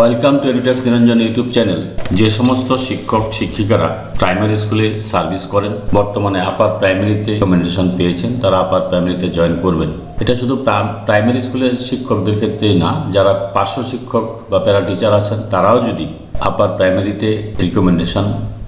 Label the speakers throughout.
Speaker 1: Welcome to Edutex Niranjan YouTube channel. যে সমস্ত শিক্ষক, শিক্ষিকারা প্রাইমারি স্কুলে সার্ভিস করেন, বর্তমানে আপার প্রাইমারিতে রেকমেন্ডেশন পেয়েছেন, তারা আপার প্রাইমারিতে জয়েন করবেন। এটা শুধু প্রা- প্রাইমারি স্কুলের শিক্ষকদের ক্ষেত্রেই না, যারা পার্শ্ব শিক্ষক বা প্যারা টিচার আছেন, তারাও যদি আপার প্রাইমারিতে রিকমেন্ডেশন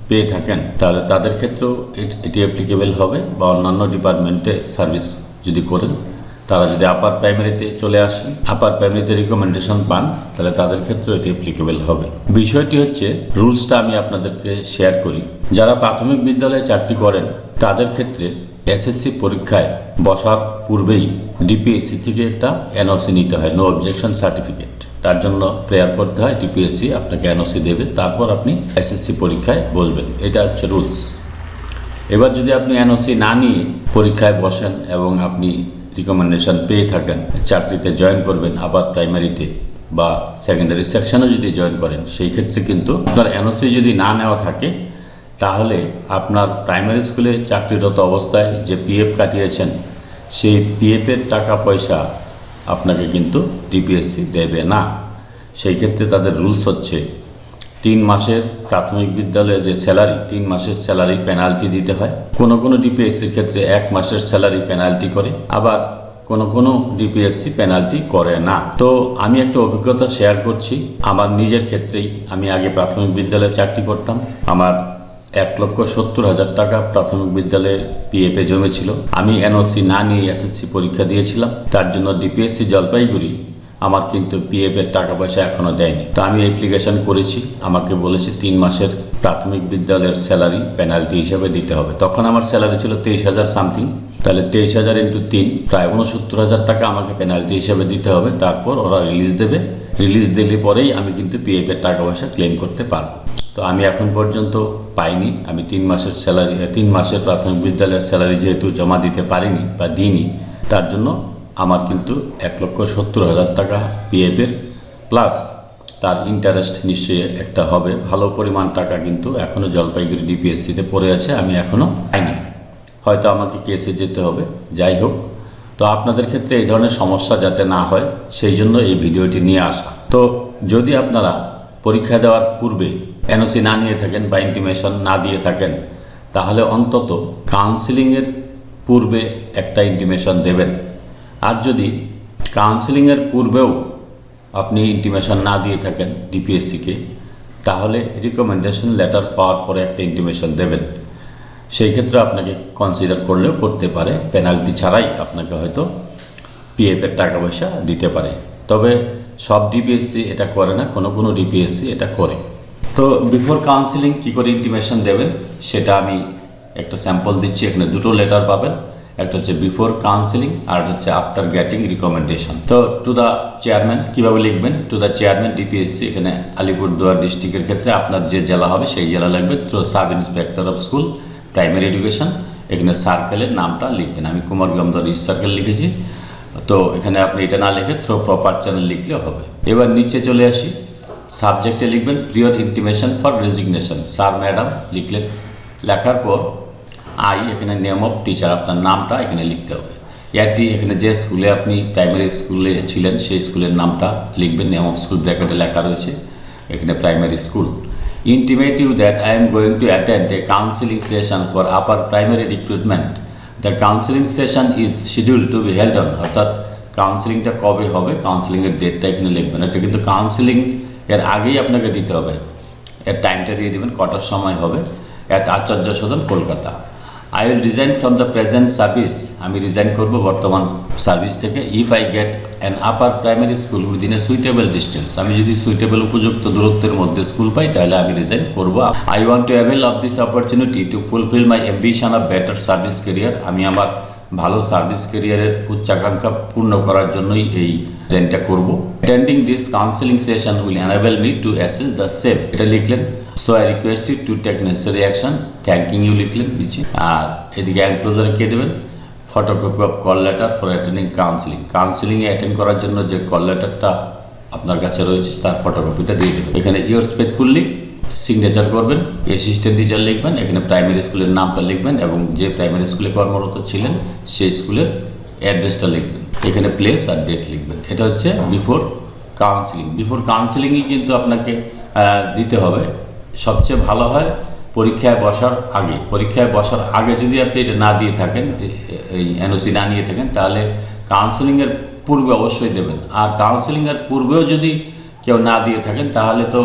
Speaker 1: পেয়ে থাকেন, তাহলে তাদের ক্ষেত্রেও এটি অ্যাপ্লিকেবল হবে বা অন্যান্য ডিপার্টমেন্টে সার্ভিস যদি করেন। তারা যদি আপার প্রাইমারিতে চলে আসেন আপার প্রাইমারিতে রিকমেন্ডেশন পান, তাহলে তাদের ক্ষেত্রে এটি অ্যাপ্লিকেবল হবে। বিষয়টি হচ্ছে রুলসটা আমি আপনাদেরকে শেয়ার করি। যারা প্রাথমিক বিদ্যালয়ে চাকরি করেন, তাদের ক্ষেত্রে এসএসসি পরীক্ষায় বসার পূর্বেই ডিপিএসসি থেকে একটা এনওসি নিতে হয় নো অবজেকশন সার্টিফিকেট তার জন্য প্রেয়ার করতে হয় ডিপিএসসি আপনাকে এনওসি দেবে, তারপর আপনি এসএসসি পরীক্ষায় বসবেন। এটা হচ্ছে রুলস এবার যদি আপনি এনওসি না নিয়ে পরীক্ষায় বসেন এবং আপনি রিকমেন্ডেশন পেয়ে থাকেন, চাকরিতে জয়েন করবেন, আবার প্রাইমারিতে বা সেকেন্ডারি সেকশনে যদি জয়েন করেন, সেই ক্ষেত্রে কিন্তু আপনার এনওসি যদি না নেওয়া থাকে, তাহলে আপনার প্রাইমারি স্কুলে চাকরিরত অবস্থায় যে পিএফ কাটিয়েছেন, সেই পিএফের টাকা পয়সা আপনাকে কিন্তু ডিপিএসসি দেবে না। সেই ক্ষেত্রে তাদের রুলস হচ্ছে তিন মাসের প্রাথমিক বিদ্যালয়ে যে স্যালারি, তিন মাসের স্যালারি পেনাল্টি দিতে হয়। কোনো কোনো ডিপিএসসির ক্ষেত্রে এক মাসের স্যালারি পেনাল্টি করে, আবার কোনো কোনো ডিপিএসসি পেনাল্টি করে না। তো আমি একটা অভিজ্ঞতা শেয়ার করছি। আমার নিজের ক্ষেত্রেই আমি আগে প্রাথমিক বিদ্যালয়ে চাকরি করতাম। আমার এক লক্ষ সত্তর হাজার টাকা প্রাথমিক বিদ্যালয়ে পিএফে জমেছিল। আমি এনওসি না নিয়ে এসএসসি পরীক্ষা দিয়েছিলাম। তার জন্য ডিপিএসসি জলপাইগুড়ি আমার কিন্তু পিএফ এর টাকা পয়সা এখনও দেয়নি। তো আমি অ্যাপ্লিকেশন করেছি, আমাকে বলেছে তিন মাসের প্রাথমিক বিদ্যালয়ের স্যালারি পেনাল্টি হিসেবে দিতে হবে। তখন আমার স্যালারি ছিল তেইশ হাজার সামথিং তাহলে তেইশ হাজার ইন্টু তিন, প্রায় উনসত্তর হাজার টাকা আমাকে পেনাল্টি হিসেবে দিতে হবে। তারপর ওরা রিলিজ দেবে। রিলিজ দিলে পরেই আমি কিন্তু পিএফ এর টাকা পয়সা ক্লেম করতে পারব। তো আমি এখন পর্যন্ত পাইনি। আমি তিন মাসের স্যালারি তিন মাসের প্রাথমিক বিদ্যালয়ের স্যালারি যেহেতু জমা দিতে পারিনি বা দিইনি, তার জন্য আমার কিন্তু এক লক্ষ সত্তর হাজার টাকা পিএফের প্লাস তার ইন্টারেস্ট নিশ্চয়ই একটা হবে। ভালো পরিমাণ টাকা কিন্তু এখনও জলপাইগুড়ি ডিপিএসসিতে পড়ে আছে, আমি এখনও পাইনি। হয়তো আমাকে কেসে যেতে হবে, যাই হোক। তো আপনাদের ক্ষেত্রে এই ধরনের সমস্যা যাতে না হয়, সেই জন্য এই ভিডিওটি নিয়ে আসা। তো যদি আপনারা পরীক্ষা দেওয়ার পূর্বে এনওসি না নিয়ে থাকেন বা ইন্টিমেশন না দিয়ে থাকেন, তাহলে অন্তত কাউন্সিলিংয়ের পূর্বে একটা ইন্টিমেশন দেবেন। আর যদি কাউন্সেলিংয়ের পূর্বেও আপনি ইন্টিমেশন না দিয়ে থাকেন ডিপিএসসিকে তাহলে রিকমেন্ডেশন লেটার পাওয়ার পরে একটা ইন্টিমেশন দেবেন। সেই ক্ষেত্রে আপনাকে কনসিডার করলেও করতে পারে। পেনাল্টি ছাড়াই আপনাকে হয়তো পিএফের টাকা পয়সা দিতে পারে। তবে সব ডিপিএসসি এটা করে না, কোনো কোনো ডিপিএসসি এটা করে। তো বিফোর কাউন্সিলিং কী করে ইন্টিমেশন দেবেন, সেটা আমি একটা স্যাম্পল দিচ্ছি। এখানে দুটো লেটার পাবেন। একটা হচ্ছে বিফোর কাউন্সিলিং আর একটা হচ্ছে আফটার গেটিং রিকমেন্ডেশন তো টু দ্য চেয়ারম্যান কীভাবে লিখবেন? টু দ্য চেয়ারম্যান ডিপিএসসি এখানে আলিপুরদুয়ার ডিস্ট্রিক্টের ক্ষেত্রে আপনার যে জেলা হবে, সেই জেলা লাগবে through sub inspector of school primary education এখানে সার্কেলের নামটা লিখবেন। আমি কুমারগ্রাম দর ইস্ট সার্কেল লিখেছি। তো এখানে আপনি এটা না লিখে থ্রো প্রপার চ্যানেল লিখলে হবে। এবার নিচে চলে আসি। সাবজেক্টে লিখবেন prior intimation for resignation sir madam লিখলেন। লেখার পর আই, এখানে নেম অফ টিচার আপনার নামটা এখানে লিখতে হবে। এটি এখানে যে স্কুলে আপনি প্রাইমারি স্কুলে ছিলেন, সেই স্কুলের নামটা লিখবেন নেম অফ স্কুল ব্র্যাকেটে লেখা রয়েছে, এখানে primary school intimate you that I am going to attend a counselling session for upper primary recruitment the counselling session is scheduled to be held on অর্থাৎ কাউন্সিলিংটা কবে হবে কাউন্সিলিংয়ের ডেটটা এখানে লিখবেন। এটা কিন্তু কাউন্সিলিং এর আগেই আপনাকে দিতে হবে। এর টাইমটা দিয়ে দেবেন, কটার সময় হবে? At Acharya Sadan, Kolkata. I will resign from the present service আমি রিজাইন করব বর্তমান সার্ভিস থেকে if I get an upper primary school within a suitable distance আমি যদি সুইটেবল উপযুক্ত দূরত্বের মধ্যে স্কুল পাই, তাহলে আমি রিজাইন করব। I want to avail of this opportunity to fulfil my ambition of better service career আমি আমার ভালো সার্ভিস কেরিয়ারের উচ্চাকাঙ্ক্ষা পূর্ণ করার জন্যই এই রিজাইনটা করব attending this counselling session will enable me to assess the same এটা লিখলেন so I request you to take necessary action thanking you লিখলেন নিচে আর এদিকে এনক্লোজারে কে দেবেন? Photocopy of call letter for attending counselling কাউন্সিলিংয়ে attend করার জন্য যে কল লেটারটা আপনার কাছে রয়েছে, তার ফটোকপিটা দিয়ে দেবেন। এখানে ইয়োর ফেথফুল্লি সিগনেচার করবেন অ্যাসিস্ট্যান্ট টিচার লিখবেন, এখানে প্রাইমারি স্কুলের নামটা লিখবেন এবং যে প্রাইমারি স্কুলে কর্মরত ছিলেন, সেই স্কুলের অ্যাড্রেসটা লিখবেন। এখানে প্লেস আর ডেট লিখবেন। এটা হচ্ছে বিফোর কাউন্সিলিং বিফোর কাউন্সিলিংই কিন্তু আপনাকে দিতে হবে। সবচেয়ে ভালো হয় পরীক্ষায় বসার আগে। পরীক্ষায় বসার আগে যদি আপনি এটা না দিয়ে থাকেন এই এনওসি না নিয়ে থাকেন, তাহলে কাউন্সিলিংয়ের পূর্বে অবশ্যই দেবেন। আর কাউন্সিলিংয়ের পূর্বেও যদি কেউ না দিয়ে থাকেন, তাহলে তো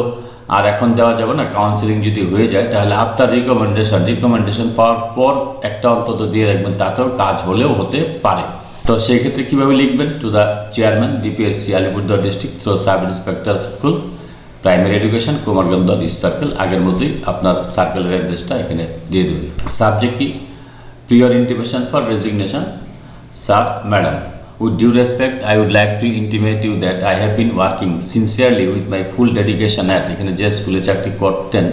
Speaker 1: আর এখন দেওয়া যাবে না। কাউন্সিলিং যদি হয়ে যায়, তাহলে আফটার রিকমেন্ডেশন রিকমেন্ডেশন পাওয়ার পর একটা অন্তত দিয়ে রাখবেন। তাতেও কাজ হলেও হতে পারে। তো সেই ক্ষেত্রে কীভাবে লিখবেন? To the chairman DPSC Alipurduar district through sub inspector school primary education Kumarganj east circle আগের মতোই আপনার সার্কেলের অ্যাড্রেসটা এখানে দিয়ে দেবেন। সাবজেক্ট কি? Prior intimation for resignation sir madam with due respect I would like to intimate you that I have been working sincerely with my full dedication at এখানে যে স্কুলে চাকরি করতেন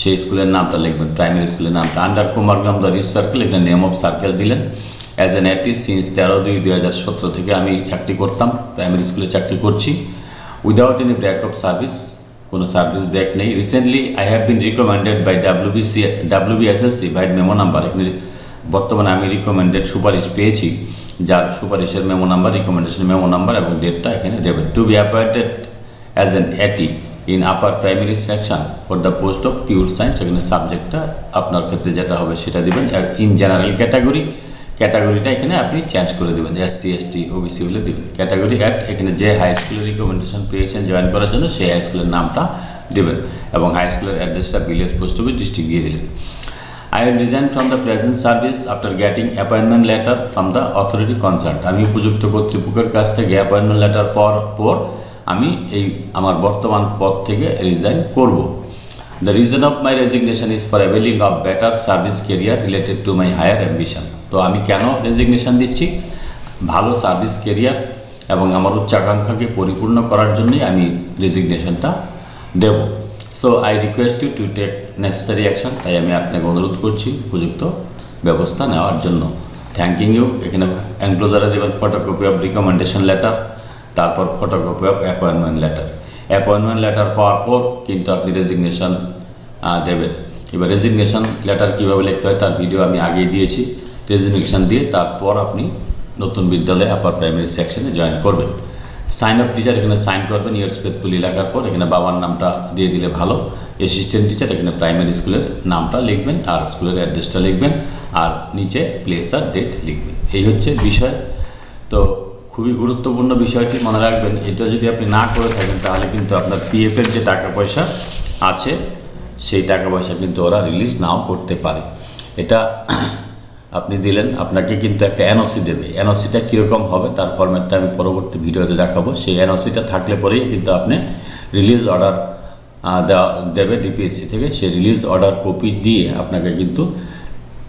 Speaker 1: সেই স্কুলের নামটা লিখবেন প্রাইমারি স্কুলের নামটা। আন্ডার কুমারগ্রাম দ্য রিস সার্কেল এখানে নেম অফ সার্কেল দিলেন। অ্যাজ এন অ্যাটিস সিন্স তেরো দুই দুই হাজার সতেরো থেকে আমি চাকরি করতাম প্রাইমারি স্কুলে চাকরি করছি। Without any break of service কোনো সার্ভিস ব্রেক নেই। Recently I have been recommended by WBC WBSSC by memo number এখানে বর্তমানে আমি রিকমেন্ডেড সুপারিশ পেয়েছি। যার সুপারিশের memo number recommendation memo number এবং ডেটটা এখানে দেবেন। To be appointed as an AT in upper primary section for the post of pure science এখানে সাবজেক্টটা আপনার ক্ষেত্রে যেটা হবে সেটা দেবেন। ইন জেনারেল ক্যাটাগরি ক্যাটাগরিটা এখানে আপনি চেঞ্জ করে দেবেন S C S T OBC হলে দেবেন। ক্যাটাগরি অ্যাট এখানে যে হাই স্কুলের রিকমেন্ডেশন পেয়েছেন জয়েন করার জন্য, সেই হাই স্কুলের নামটা দেবেন এবং হাই স্কুলের অ্যাড্রেসটা ভিলেজ পোস্ট অফিস ডিস্ট্রিক্ট দিয়ে দিলেন। I will resign from the present service after getting appointment letter from the authority concerned. আমি উপযুক্ত কর্তৃপক্ষের কাছ থেকে অ্যাপয়েন্টমেন্ট লেটার পর পর আমি এই আমার বর্তমান পদ থেকে রিজাইন করব। The reason of my resignation is for availing of better service career related to my higher ambition তো আমি কেন রেজিগনেশন দিচ্ছি? ভালো সার্ভিস কেরিয়ার এবং আমার উচ্চাকাঙ্ক্ষাকে পরিপূর্ণ করার জন্যই আমি রেজিগনেশনটা দেব। So I request you to take necessary action তাই আমি আপনাকে অনুরোধ করছি উপযুক্ত ব্যবস্থা নেওয়ার জন্য। থ্যাংকিং ইউ এখানে এনক্লোজারে দেবেন ফটোকপি অফ রিকমেন্ডেশন লেটার তারপর photocopy of appointment letter appointment letter পাওয়ার পর কিন্তু আপনি রেজিগনেশন দেবেন। এবার রেজিগনেশন লেটার কীভাবে লিখতে হয় তার ভিডিও আমি আগেই দিয়েছি। রেজিগনেশন দিয়ে তারপর আপনি নতুন বিদ্যালয়ে আপার প্রাইমারি সেকশনে জয়েন করবেন। সাইন আপ টিচার এখানে সাইন করবেন ইয়ার্স ফেথফুলি লেখার পর এখানে বাবার নামটা দিয়ে দিলে ভালো। অ্যাসিস্ট্যান্ট টিচার এখানে প্রাইমারি স্কুলের নামটা লিখবেন আর স্কুলের অ্যাড্রেসটা লিখবেন। আর নিচে প্লেস আর ডেট লিখবেন। এই হচ্ছে বিষয়। তো খুবই গুরুত্বপূর্ণ বিষয়টি মনে রাখবেন, এটা যদি আপনি না করে থাকেন, তাহলে কিন্তু আপনার পিএফের যে টাকা পয়সা আছে, সেই টাকা পয়সা কিন্তু ওরা রিলিজ নাও করতে পারে। এটা আপনি দিলেন, আপনাকে কিন্তু একটা এনওসি দেবে। এনওসিটা কীরকম হবে, তার ফরম্যাটটা আমি পরবর্তী ভিডিওতে দেখাবো। সেই এনওসিটা থাকলে পরেই কিন্তু আপনি রিলিজ অর্ডার দেওয়া, দেবে ডিপিএসসি থেকে। সেই রিলিজ অর্ডার কপি দিয়ে আপনাকে কিন্তু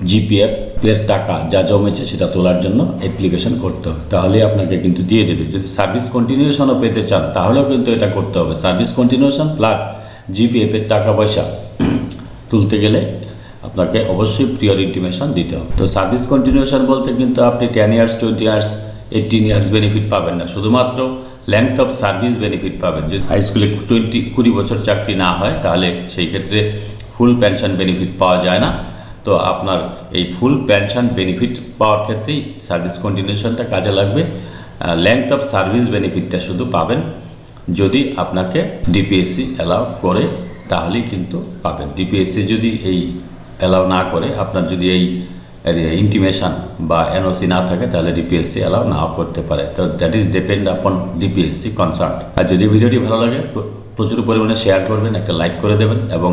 Speaker 1: জিপিএফ এর টাকা যা জমেছে সেটা তোলার জন্য অ্যাপ্লিকেশন করতে হবে। তাহলে আপনাকে কিন্তু দিয়ে দেবে। যদি সার্ভিস কন্টিনিউশনও পেতে চান, তাহলেও কিন্তু এটা করতে হবে। সার্ভিস কন্টিনিউশন প্লাস জিপিএফ এর টাকা পয়সা তুলতে গেলে আপনাকে অবশ্যই প্রিয়র ইন্টিমেশন দিতে হবে। তো সার্ভিস কন্টিনিউশন বলতে কিন্তু আপনি ten years twenty years eighteen years benefit পাবেন না। শুধুমাত্র লেংথ অফ সার্ভিস বেনিফিট পাবেন। যদি হাই স্কুলে টোয়েন্টি কুড়ি বছর চাকরি না হয়, তাহলে সেই ক্ষেত্রে ফুল পেনশন বেনিফিট পাওয়া যায় না। তো আপনার এই ফুল পেনশন বেনিফিট পাওয়ার ক্ষেত্রেই সার্ভিস কন্টিনিউশনটা কাজে লাগবে। লেংথ অফ সার্ভিস বেনিফিটটা শুধু পাবেন যদি আপনাকে ডিপিএসসি অ্যালাউ করে, তাহলেই কিন্তু পাবেন। ডিপিএসসি যদি এই অ্যালাউ না করে, আপনার যদি এই ইন্টিমেশন বা এনওসি না থাকে, তাহলে ডিপিএসসি অ্যালাউ নাও করতে পারে। তো that is depend upon DPSC concern আর যদি ভিডিওটি ভালো লাগে প্রচুর পরিমাণে শেয়ার করবেন, একটা লাইক করে দেবেন এবং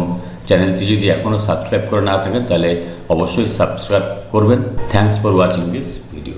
Speaker 1: চ্যানেলটি যদি এখনও সাবস্ক্রাইব করে না থাকেন, তাহলে অবশ্যই সাবস্ক্রাইব করবেন। Thanks for watching this